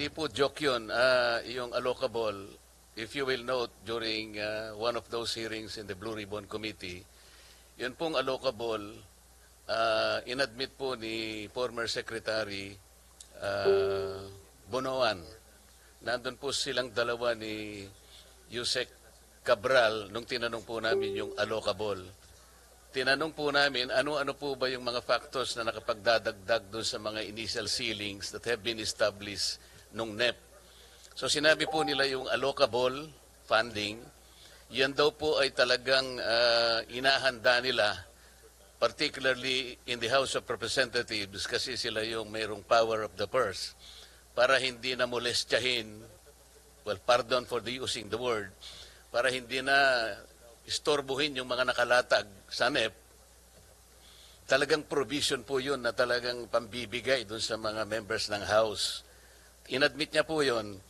hindi po joke yun. Ah, yung allocable, if you will note during ah, one of those hearings in the Blue Ribbon Committee, yun pong allocable, ah, inadmit po ni former Secretary ah, Bonoan. Nandun po silang dalawa ni Yusek Cabral nung tinanong po namin yung allocable. Tinanong po namin ano-ano po ba yung mga factors na nakapagdadagdag doon sa mga initial ceilings that have been established nung NEP. So sinabi po nila yung allocable funding, yan daw po ay talagang ah, inahanda nila particularly in the House of Representatives kasi sila yung mayroong power of the purse para hindi na molestyahin, well, pardon for the using the word, para hindi na istorbohin yung mga nakalatag sa NEP, talagang provision po yun na talagang pambibigay dun sa mga members ng House. Inadmit niya po yun.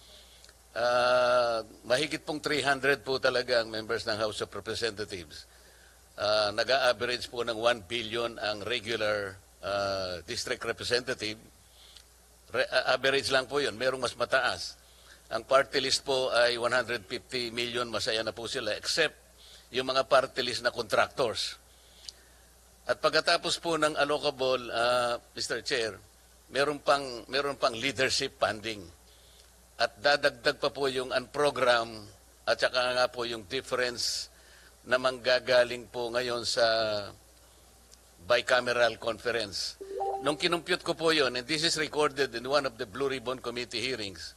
Ah, mahigit pong 300 po talaga ang members ng House of Representatives. Ah, nag-a-average po ng 1 billion ang regular ah, district representative. Re- average lang po yun, merong mas mataas. Ang party list po ay 150 million, masaya na po sila, except yung mga party list na contractors. At pagkatapos po ng allocable, ah, Mr. Chair, meron pang, meron pang leadership funding. At dadagdag pa po yung unprogram at saka nga po yung difference na manggagaling po ngayon sa bicameral conference. Nung kinumpute ko po yon, and this is recorded in one of the Blue Ribbon Committee hearings,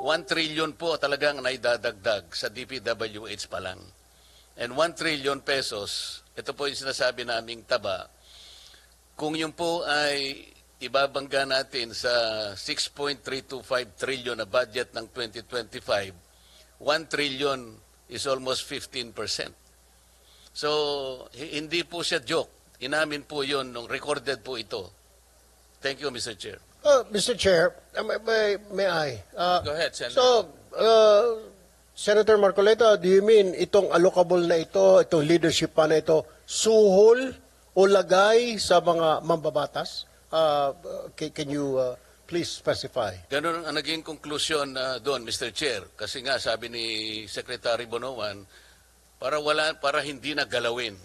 1 trillion po talagang naidadagdag sa DPWH pa lang. And 1 trillion pesos, ito po yung sinasabi naming taba, kung yun po ay ibabangga natin sa 6.325 trillion na budget ng 2025, 1 trillion is almost 15%. So, hi- hindi po siya joke. Inamin po yun nung recorded po ito. Thank you, Mr. Chair. Uh, Mr. Chair, uh, may, may, may I? Uh, Go ahead, Senator. So, uh, Senator Marcoleta, do you mean itong allocable na ito, itong leadership pa na ito, suhol o lagay sa mga mambabatas? Uh, can, you uh, please specify? Ganun ang naging konklusyon na doon, Mr. Chair. Kasi nga, sabi ni Secretary Bonoan, para wala para hindi na galawin.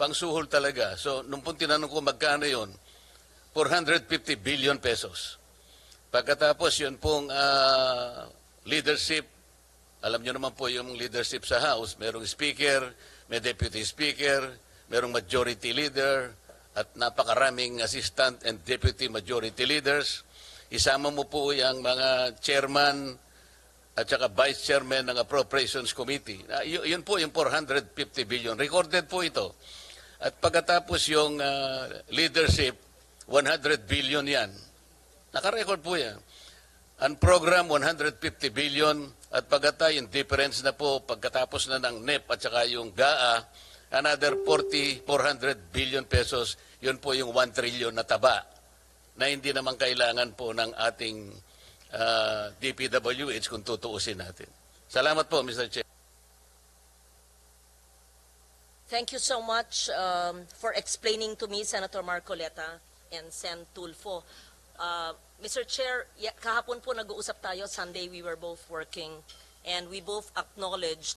Pangsuhol talaga. So, nung pong tinanong ko magkano yon 450 billion pesos. Pagkatapos yun pong ah, leadership, alam nyo naman po yung leadership sa House, merong speaker, may deputy speaker, merong majority leader, at napakaraming assistant and deputy majority leaders. Isama mo po yung mga chairman at saka vice chairman ng Appropriations Committee. Y- yun po yung 450 billion. Recorded po ito. At pagkatapos yung ah, leadership, 100 billion yan. Nakarecord po yan. Ang program, 150 billion. At pagkata, yung difference na po, pagkatapos na ng NEP at saka yung GAA, another 40, 400 billion pesos. Yun po yung 1 trillion na taba na hindi naman kailangan po ng ating ah, DPWH kung tutuusin natin. Salamat po, Mr. Chair. Thank you so much um, for explaining to me, Senator Marcoleta and Sen Tulfo. Uh, Mr. Chair, kahapon po nag-uusap tayo, Sunday we were both working, and we both acknowledged